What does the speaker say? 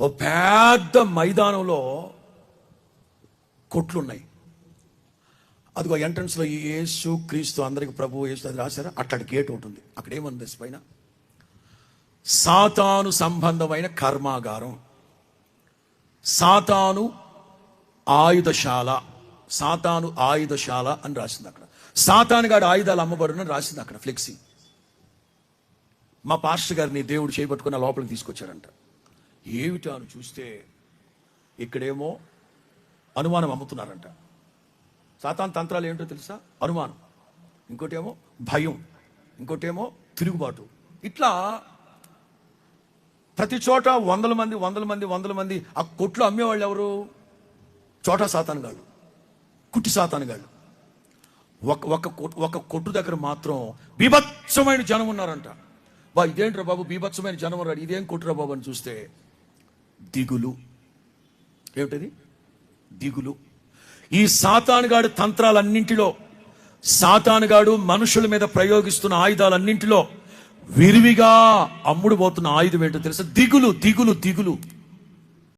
ఓ పెద్ద మైదానంలో కొట్లున్నాయి. అదిగో ఎంట్రన్స్లో యేసు క్రీస్తు అందరికి ప్రభు యేసు అది రాశారా? అట్లాంటి గేట్ ఉంటుంది అక్కడ ఏముంది పైన? సాతాను సంబంధమైన కర్మాగారం. సాతాను ఆయుధశాల. సాతాను ఆయుధశాల అని రాసింది అక్కడ. సాతాను గారి ఆయుధాలు అమ్మబడునని రాసింది అక్కడ ఫ్లెక్సీ. మా పాస్టర్ గారిని దేవుడు చేపట్టుకున్న లోపలికి తీసుకొచ్చాడంట ఏమిటా అని చూస్తే ఇక్కడేమో అనుమానం అమ్ముతున్నారంట. సాతాన్ తంత్రాలు ఏంటో తెలుసా? అనుమానం. ఇంకోటేమో భయం. ఇంకోటేమో తిరుగుబాటు. ఇట్లా ప్రతి చోట వందల మంది వందల మంది వందల మంది ఆ కొట్లు అమ్మేవాళ్ళు ఎవరు? చోటా సాతానుగాళ్ళు కుట్టి సాతానుగాళ్ళు ఒక ఒక ఒక కొట్టు దగ్గర మాత్రం బీభత్సమైన జనం ఉన్నారంట. బా ఇదేంట్రా బాబు? బీభత్సమైన జనం ఉన్నాడు. ఇదేం కొట్టురా బాబు అని చూస్తే దిగులు. ఏమిటది? దిగులు. ఈ సాతానుగాడు తంత్రాలన్నింటిలో సాతానుగాడు మనుషుల మీద ప్రయోగిస్తున్న ఆయుధాలన్నింటిలో విరివిగా అమ్ముడుపోతున్న ఆయుధం ఏంటో తెలుసా? దిగులు దిగులు దిగులు.